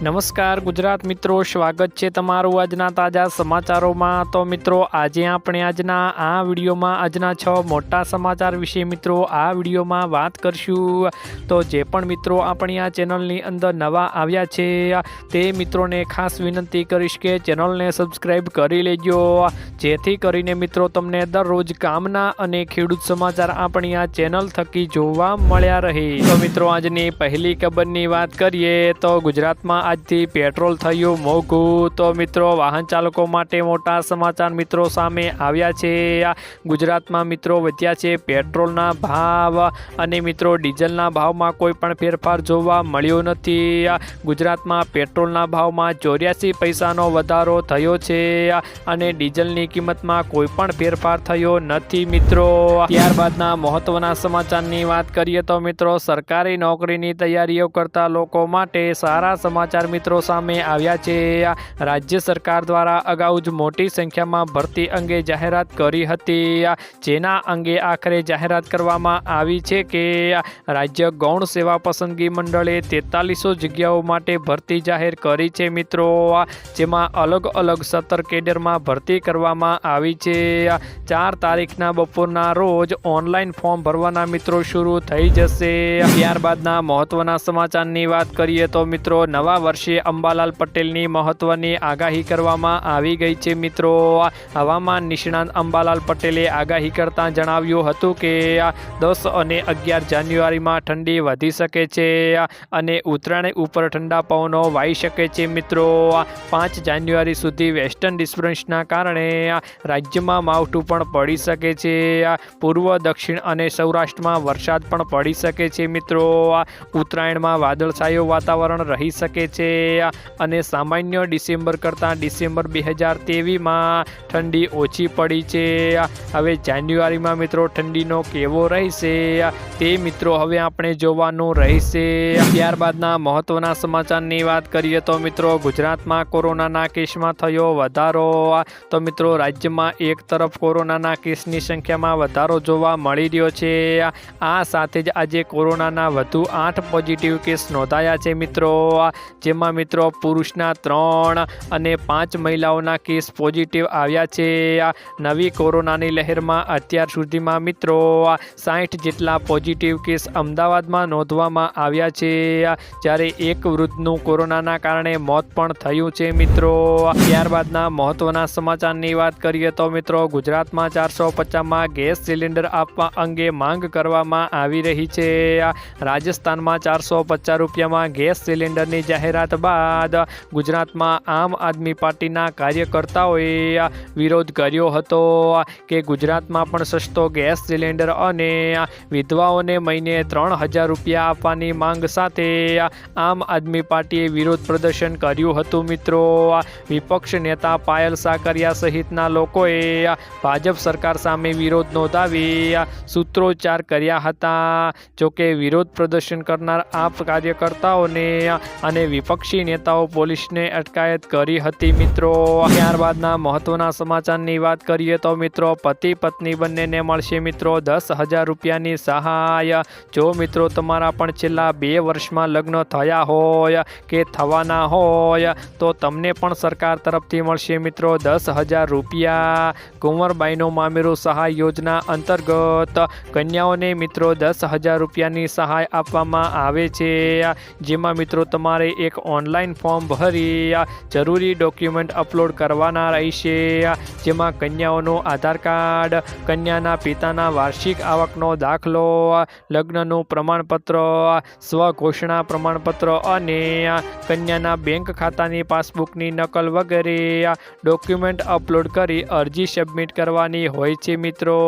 નમસ્કાર ગુજરાત મિત્રો, સ્વાગત છે તમારું આજના તાજા સમાચારોમાં. તો મિત્રો, આજે આપણે આજના આ વિડીયોમાં, આજના છ મોટા સમાચાર વિશે મિત્રો આ વિડીયોમાં વાત કરશું. તો જે પણ મિત્રો આપણી આ ચેનલની અંદર નવા આવ્યા છે, તે મિત્રોને ખાસ વિનંતી કરીશ કે ચેનલને સબસ્ક્રાઈબ કરી લેજો. જેથી કરીને મિત્રો તમને દરરોજ કામના અને ખેડૂત સમાચાર આપણી આ ચેનલ થકી જોવા મળ્યા રહે. તો મિત્રો આજની પહેલી ખબરની વાત કરીએ તો ગુજરાતમાં આજથી પેટ્રોલ થયું મોંઘું. તો મિત્રો વાહન ચાલકો માટે મોટા સમાચાર મિત્રો સામે આવ્યા છે. ગુજરાતમાં મિત્રો વધ્યા છે પેટ્રોલના ભાવ અને મિત્રો ડીઝલના ભાવમાં કોઈ પણ ફેરફાર જોવા મળ્યો નથી. ગુજરાતમાં પેટ્રોલના ભાવમાં ચોર્યાસી પૈસાનો વધારો થયો છે. અને ડીઝલની કિંમતમાં કોઈ પણ ફેરફાર થયો નથી, મિત્રો. ત્યારબાદના મહત્વના સમાચારની વાત કરીએ તો, મિત્રો, સરકારી નોકરીની તૈયારીઓ કરતા લોકો માટે સારા સમાચાર મિત્રો સામે આવ્યા છે. રાજ્ય સરકાર દ્વારા અગાઉ જ મોટી સંખ્યામાં ભરતી અંગે જાહેરાત કરી હતી. જેના અંગે આખરે જાહેરાત કરવામાં આવી છે કે, રાજ્ય ગૌણ સેવા પસંદગી મંડળે તેતાલીસો જગ્યાઓ માટે ભરતી જાહેર કરી છે, મિત્રો. જેમાં અલગ અલગ સત્તર કેડરમાં ભરતી કરવામાં આવી છે. ચાર તારીખના બપોરના રોજ ઓનલાઈન ફોર્મ ભરવાના મિત્રો શરૂ થઈ જશે. ત્યારબાદના મહત્વના સમાચારની વાત કરીએ તો મિત્રો, નવા વર્ષે અંબાલાલ પટેલની મહત્વની આગાહી કરવામાં આવી ગઈ છે મિત્રો. હવામાન નિષ્ણાંત અંબાલાલ પટેલે આગાહી કરતાં જણાવ્યું હતું કે દસ અને અગિયાર જાન્યુઆરીમાં ઠંડી વધી શકે છે અને ઉત્તરાયણ ઉપર ઠંડા પવનો વાઈ શકે છે મિત્રો. પાંચ જાન્યુઆરી સુધી વેસ્ટર્ન ડિસ્ટર્બન્સના કારણે રાજ્યમાં માવઠું પણ પડી શકે છે, આ પૂર્વ, દક્ષિણ અને સૌરાષ્ટ્રમાં વરસાદ પણ પડી શકે છે મિત્રો, આ ઉત્તરાયણમાં વાદળછાયું વાતાવરણ રહી શકે છે અને સામાન્ય ડિસેમ્બર કરતાં ડિસેમ્બર બે હજાર તેવીસમાં ઠંડી ઓછી પડી છે હવે જાન્યુઆરીમાં મિત્રો ઠંડીનો કેવો રહેશે તે મિત્રો હવે આપણે જોવાનું રહેશે ત્યારબાદના મહત્વના સમાચારની વાત કરીએ તો મિત્રો ગુજરાતમાં કોરોનાના કેસમાં થયો વધારો તો મિત્રો રાજ્યમાં એક તરફ કોરોનાના કેસની સંખ્યામાં વધારો જોવા મળી રહ્યો છે. આ સાથે જ આજે કોરોનાના વધુ આઠ પોઝિટિવ કેસ નોંધાયા છે મિત્રો. જેમાં મિત્રો પુરુષના ત્રણ અને પાંચ મહિલાઓના કેસ પોઝિટિવ આવ્યા છે. નવી કોરોનાની લહેરમાં અત્યાર સુધીમાં મિત્રો સાઠ જેટલા પોઝિટિવ કેસ અમદાવાદમાં નોંધવામાં આવ્યા છે. જ્યારે એક વૃદ્ધનું કોરોનાના કારણે મોત પણ થયું છે મિત્રો. ત્યારબાદના મહત્વના સમાચારની વાત કરીએ તો મિત્રો, ગુજરાતમાં ચારસો પચાસમાં ગેસ સિલિન્ડર આપવા અંગે માંગ કરવામાં આવી રહી છે. રાજસ્થાનમાં ચારસો પચાસ રૂપિયામાં ગેસ સિલિન્ડરની જાહેરાત બાદ ગુજરાતમાં આમ આદમી પાર્ટીના કાર્યકર્તાઓએ વિરોધ કર્યો હતો કે ગુજરાતમાં પણ સસ્તો ગેસ સિલિન્ડર અને વિધવાઓને મહિને ત્રણ હજાર રૂપિયા આપવાની માંગ સાથે આમ આદમી પાર્ટીએ વિરોધ પ્રદર્શન કર્યું હતું. મિત્રો, વિપક્ષ નેતા પાયલ સાકરિયા સહિતના લોકોએ ભાજપ સરકાર સામે વિરોધ નોંધાવી સૂત્રોચ્ચાર કર્યા હતા. જોકે વિરોધ પ્રદર્શન કરનાર આપ કાર્યકર્તાઓને અને વિપક્ષી નેતાઓ પોલીસને અટકાયત કરી હતી મિત્રો. ત્યારબાદના મહત્વના સમાચારની વાત કરીએ તો મિત્રો પતિ પત્ની બંનેને મળશે મિત્રો દસ હજાર રૂપિયાની સહાય. જો મિત્રો તમારા પણ છેલ્લા બે વર્ષમાં લગ્ન થયા હોય કે થવાના હોય, તો તમને પણ સરકાર તરફથી મળશે મિત્રો દસ હજાર રૂપિયા કુંવરબાઈનો મામેરો સહાય યોજના અંતર્ગત કન્યાઓને મિત્રો દસ હજાર રૂપિયાની સહાય આપવામાં આવે છે. જેમાં મિત્રો તમારે એક ઓનલાઈન ફોર્મ ભરી જરૂરી ડોક્યુમેન્ટ અપલોડ કરવાના રહેશે. જેમાં કન્યાઓનું આધાર કાર્ડ, કન્યાના પિતાના વાર્ષિક આવકનો દાખલો, લગ્નનું પ્રમાણપત્ર, સ્વઘોષણા પ્રમાણપત્ર અને કન્યાના બેંક ખાતાની પાસબુકની નકલ વગેરે ડોક્યુમેન્ટ અપલોડ કરી અરજી સબમિટ કરવાની હોય છે મિત્રો.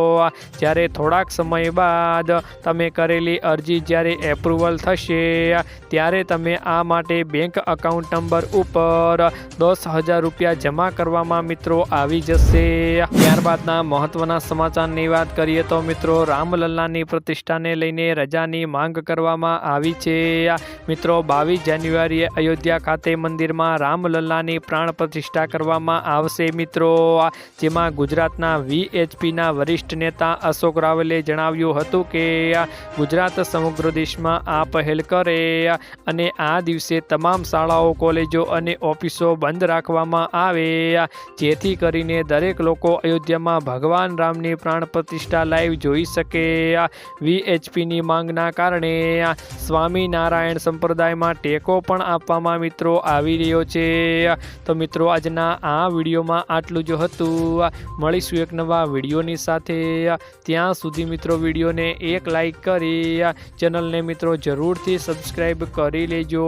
જ્યારે થોડાક સમય બાદ તમે કરેલી અરજી જ્યારે એપ્રુવલ થશે, ત્યારે તમે આ માટે બેંક અકાઉન્ટ નંબર ઉપર દસ હજાર રૂપિયા જમા કરવામાં મિત્રો આવી જશે. ત્યારબાદના મહત્વના સમાચારની વાત કરીએ તો મિત્રો, રામલલ્લાની પ્રતિષ્ઠાને લઈને રજાની માંગ કરવામાં આવી છે. મિત્રો, બાવીસ જાન્યુઆરીએ અયોધ્યા ખાતે મંદિરમાં રામલલ્લાની પ્રાણ પ્રતિષ્ઠા કરવામાં આવશે મિત્રો. જેમાં ગુજરાતના વીએચપીના વરિષ્ઠ નેતા અશોક રાવલે જણાવ્યું હતું કે, ગુજરાત સમગ્ર દેશમાં આ પહેલ કરે અને આ દિવસે તમામ શાળાઓ, કોલેજો અને ઓફિસો બંધ રાખવામાં આવે, જેથી કરીને દરેક લોકો અયોધ્યામાં ભગવાન રામની પ્રાણ પ્રતિષ્ઠા લાઈવ જોઈ શકે. વીએચપીની માંગના કારણે સ્વામિનારાયણ સંપ્રદાયમાં ટેકો પણ આપવામાં મિત્રો આવી રહ્યો છે. તો મિત્રો, આજના આ વિડીયોમાં આટલું જ. હતું. મળીશું એક નવા વિડીયોની સાથે. ત્યાં સુધી મિત્રો વિડીયોને એક લાઈક કરી. ચેનલને મિત્રો જરૂરથી સબસ્ક્રાઈબ કરી લેજો.